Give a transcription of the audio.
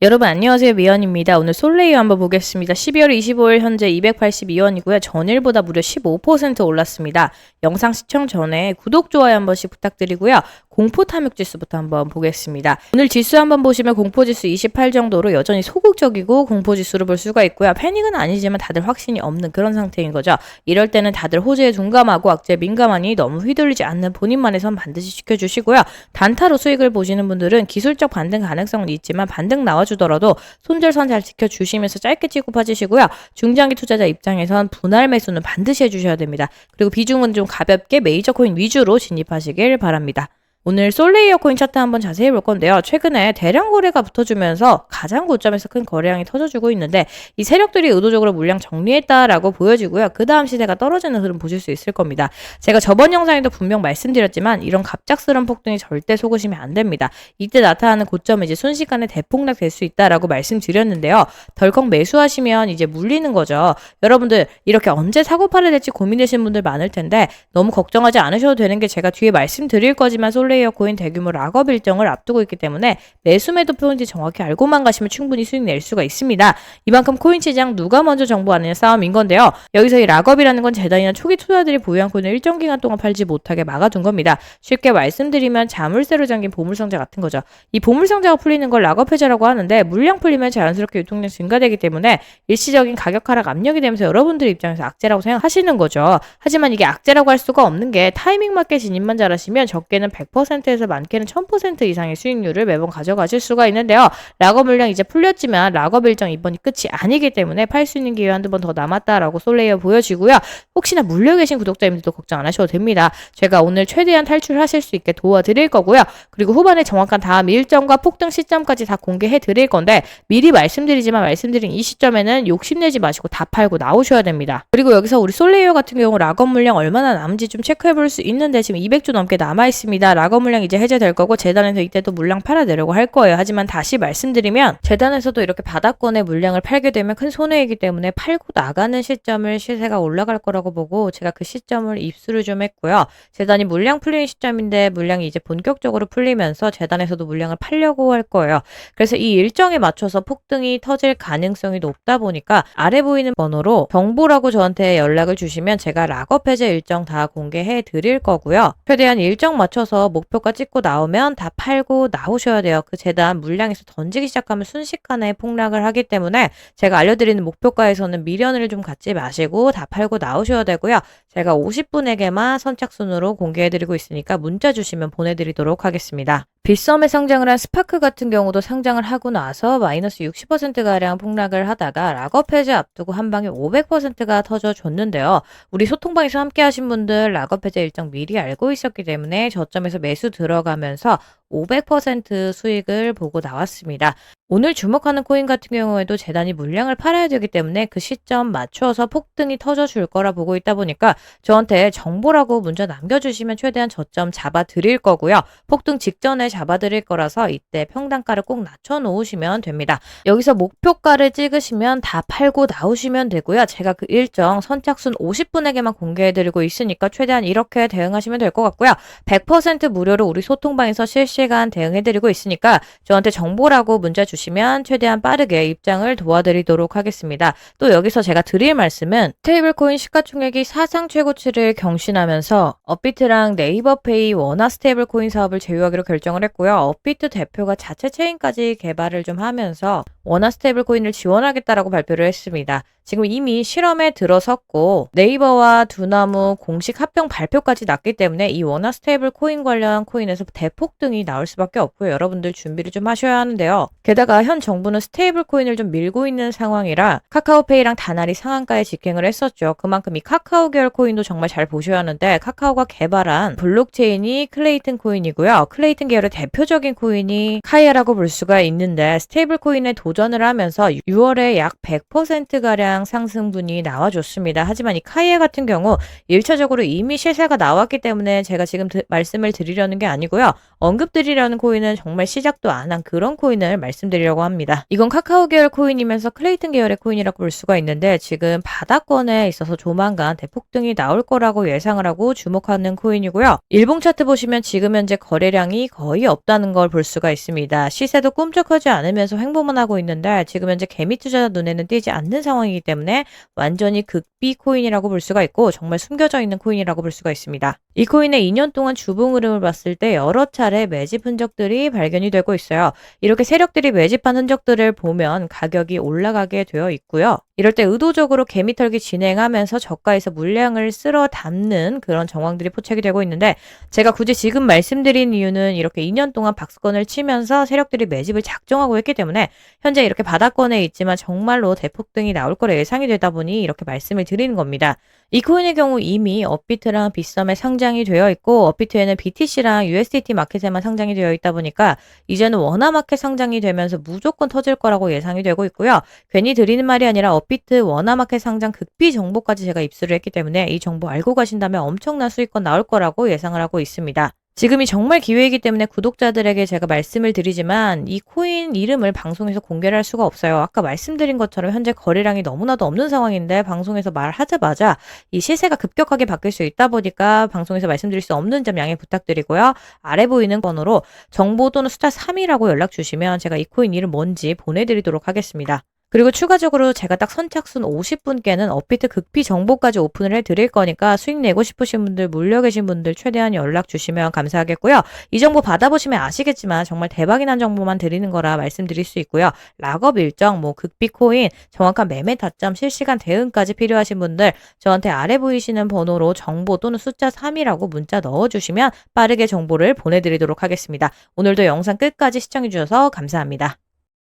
여러분 안녕하세요 미연입니다. 오늘 솔레이어 한번 보겠습니다. 12월 25일 현재 282원이고요. 전일보다 무려 15% 올랐습니다. 영상 시청 전에 구독 좋아요 한 번씩 부탁드리고요. 공포 탐욕 지수부터 한번 보겠습니다. 오늘 지수 한번 보시면 공포 지수 28 정도로 여전히 소극적이고 공포 지수로 볼 수가 있고요. 패닉은 아니지만 다들 확신이 없는 그런 상태인 거죠. 이럴 때는 다들 호재에 둔감하고 악재에 민감하니 너무 휘둘리지 않는 본인만의 선 반드시 지켜주시고요. 단타로 수익을 보시는 분들은 기술적 반등 가능성은 있지만 반등 나와주더라도 손절선 잘 지켜주시면서 짧게 찍고 빠지시고요. 중장기 투자자 입장에선 분할 매수는 반드시 해주셔야 됩니다. 그리고 비중은 좀 가볍게 메이저 코인 위주로 진입하시길 바랍니다. 오늘 솔레이어 코인 차트 한번 자세히 볼 건데요. 최근에 대량 거래가 붙어주면서 가장 고점에서 큰 거래량이 터져주고 있는데 이 세력들이 의도적으로 물량 정리했다라고 보여지고요. 그 다음 시대가 떨어지는 흐름 보실 수 있을 겁니다. 제가 저번 영상에도 분명 말씀드렸지만 이런 갑작스러운 폭등이 절대 속으시면 안 됩니다. 이때 나타나는 고점은 이제 순식간에 대폭락 될 수 있다라고 말씀드렸는데요. 덜컥 매수하시면 이제 물리는 거죠. 여러분들 이렇게 언제 사고 팔아야 될지 고민되시는 분들 많을 텐데 너무 걱정하지 않으셔도 되는 게 제가 뒤에 말씀드릴 거지만 솔레이 어 코인 대규모 락업 일정을 앞두고 있기 때문에 매수 매도 표인지 정확히 알고만 가시면 충분히 수익 낼 수가 있습니다. 이만큼 코인 시장 누가 먼저 정보하느냐 싸움인 건데요. 여기서 이 락업이라는 건 재단이나 초기 투자들이 보유한 코인을 일정 기간 동안 팔지 못하게 막아둔 겁니다. 쉽게 말씀드리면 자물쇠로 잠긴 보물상자 같은 거죠. 이 보물상자가 풀리는 걸 락업 해제라고 하는데 물량 풀리면 자연스럽게 유통량 증가되기 때문에 일시적인 가격 하락 압력이 되면서 여러분들 입장에서 악재라고 생각하시는 거죠. 하지만 이게 악재라고 할 수가 없는 게 타이밍 맞게 진입만 잘하시면 적게는 100% 에서 많게는 1000% 이상의 수익률을 매번 가져가실 수가 있는데요. 락업 물량 이제 풀렸지만 락업 일정 이번이 끝이 아니기 때문에 팔 수 있는 기회 한두 번 더 남았다라고 솔레이어 보여지고요. 혹시나 물려 계신 구독자님들도 걱정 안 하셔도 됩니다. 제가 오늘 최대한 탈출하실 수 있게 도와드릴 거고요. 그리고 후반에 정확한 다음 일정과 폭등 시점까지 다 공개해 드릴 건데 미리 말씀드리지만 말씀드린 이 시점에는 욕심내지 마시고 다 팔고 나오셔야 됩니다. 그리고 여기서 우리 솔레이어 같은 경우 락업 물량 얼마나 남은지 좀 체크해 볼 수 있는데 지금 200주 넘게 남아 있습니다. 락업 물량 이제 해제될 거고 재단에서 이때도 물량 팔아내려고 할 거예요. 하지만 다시 말씀드리면 재단에서도 이렇게 바닥권의 물량을 팔게 되면 큰 손해이기 때문에 팔고 나가는 시점을 시세가 올라갈 거라고 보고 제가 그 시점을 입수를 좀 했고요. 재단이 물량 풀리는 시점인데 물량이 이제 본격적으로 풀리면서 재단에서도 물량을 팔려고 할 거예요. 그래서 이 일정에 맞춰서 폭등이 터질 가능성이 높다 보니까 아래 보이는 번호로 정보라고 저한테 연락을 주시면 제가 락업 해제 일정 다 공개해 드릴 거고요. 최대한 일정 맞춰서 목표가 찍고 나오면 다 팔고 나오셔야 돼요. 그 재단 물량에서 던지기 시작하면 순식간에 폭락을 하기 때문에 제가 알려드리는 목표가에서는 미련을 좀 갖지 마시고 다 팔고 나오셔야 되고요. 제가 50분에게만 선착순으로 공개해드리고 있으니까 문자 주시면 보내드리도록 하겠습니다. 빗썸에 상장을 한 스파크 같은 경우도 상장을 하고 나서 마이너스 60%가량 폭락을 하다가 락업 해제 앞두고 한 방에 500%가 터져줬는데요. 우리 소통방에서 함께 하신 분들 락업 해제 일정 미리 알고 있었기 때문에 저점에서 매수 들어가면서 500% 수익을 보고 나왔습니다. 오늘 주목하는 코인 같은 경우에도 재단이 물량을 팔아야 되기 때문에 그 시점 맞춰서 폭등이 터져줄 거라 보고 있다 보니까 저한테 정보라고 문자 남겨주시면 최대한 저점 잡아 드릴 거고요. 폭등 직전에 잡아 드릴 거라서 이때 평단가를 꼭 낮춰 놓으시면 됩니다. 여기서 목표가를 찍으시면 다 팔고 나오시면 되고요. 제가 그 일정 선착순 50분에게만 공개해 드리고 있으니까 최대한 이렇게 대응하시면 될 것 같고요. 100% 무료로 우리 소통방에서 실시간 대응해 드리고 있으니까 저한테 정보라고 문자 주시면 주시면 최대한 빠르게 입장을 도와드리도록 하겠습니다. 또 여기서 제가 드릴 말씀은 스테이블코인 시가총액이 사상 최고치를 경신하면서 업비트랑 네이버페이 원화 스테이블코인 사업을 제휴하기로 결정을 했고요. 업비트 대표가 자체 체인까지 개발을 좀 하면서 원화 스테이블 코인을 지원하겠다라고 발표를 했습니다. 지금 이미 실험에 들어섰고 네이버와 두나무 공식 합병 발표까지 났기 때문에 이 원화 스테이블 코인 관련 코인에서 대폭 등이 나올 수밖에 없고요. 여러분들 준비를 좀 하셔야 하는데요. 게다가 현 정부는 스테이블 코인을 좀 밀고 있는 상황이라 카카오페이랑 다나리 상한가에 직행을 했었죠. 그만큼 이 카카오 계열 코인도 정말 잘 보셔야 하는데 카카오가 개발한 블록체인이 클레이튼 코인이고요. 클레이튼 계열의 대표적인 코인이 카이아라고 볼 수가 있는데 스테이블 코인의 도전 도전을 하면서 6월에 약 100%가량 상승분이 나와줬습니다. 하지만 이 카이에 같은 경우 1차적으로 이미 실세가 나왔기 때문에 제가 지금 드- 말씀을 드리려는 게 아니고요. 언급드리려는 코인은 정말 시작도 안 한 그런 코인을 말씀드리려고 합니다. 이건 카카오 계열 코인이면서 클레이튼 계열의 코인이라고 볼 수가 있는데 지금 바닥권에 있어서 조만간 대폭등이 나올 거라고 예상을 하고 주목하는 코인이고요. 일봉 차트 보시면 지금 현재 거래량이 거의 없다는 걸 볼 수가 있습니다. 시세도 꿈쩍하지 않으면서 횡보만 하고 있는데 지금 현재 개미 투자자 눈에는 띄지 않는 상황이기 때문에 완전히 극비 코인이라고 볼 수가 있고 정말 숨겨져 있는 코인이라고 볼 수가 있습니다. 이 코인의 2년 동안 주봉 흐름을 봤을 때 여러 차례 매집 흔적들이 발견이 되고 있어요. 이렇게 세력들이 매집한 흔적들을 보면 가격이 올라가게 되어 있고요. 이럴 때 의도적으로 개미털기 진행하면서 저가에서 물량을 쓸어 담는 그런 정황들이 포착이 되고 있는데 제가 굳이 지금 말씀드린 이유는 이렇게 2년 동안 박스권을 치면서 세력들이 매집을 작정하고 했기 때문에 현재 이렇게 바닥권에 있지만 정말로 대폭등이 나올 거라 예상이 되다 보니 이렇게 말씀을 드리는 겁니다. 이 코인의 경우 이미 업비트랑 빗썸에 상장이 되어 있고 업비트에는 BTC랑 USDT 마켓에만 상장이 되어 있다 보니까 이제는 원화 마켓 상장이 되면서 무조건 터질 거라고 예상이 되고 있고요. 괜히 드리는 말이 아니라 업비트 원화 마켓 상장 극비 정보까지 제가 입수를 했기 때문에 이 정보 알고 가신다면 엄청난 수익권 나올 거라고 예상을 하고 있습니다. 지금이 정말 기회이기 때문에 구독자들에게 제가 말씀을 드리지만 이 코인 이름을 방송에서 공개를 할 수가 없어요. 아까 말씀드린 것처럼 현재 거래량이 너무나도 없는 상황인데 방송에서 말하자마자 이 시세가 급격하게 바뀔 수 있다 보니까 방송에서 말씀드릴 수 없는 점 양해 부탁드리고요. 아래 보이는 번호로 정보 또는 숫자 3이라고 연락 주시면 제가 이 코인 이름 뭔지 보내드리도록 하겠습니다. 그리고 추가적으로 제가 딱 선착순 50분께는 업비트 극비 정보까지 오픈을 해드릴 거니까 수익 내고 싶으신 분들, 물려 계신 분들 최대한 연락 주시면 감사하겠고요. 이 정보 받아보시면 아시겠지만 정말 대박이 난 정보만 드리는 거라 말씀드릴 수 있고요. 락업 일정, 뭐 극비 코인, 정확한 매매 타점, 실시간 대응까지 필요하신 분들 저한테 아래 보이시는 번호로 정보 또는 숫자 3이라고 문자 넣어주시면 빠르게 정보를 보내드리도록 하겠습니다. 오늘도 영상 끝까지 시청해주셔서 감사합니다.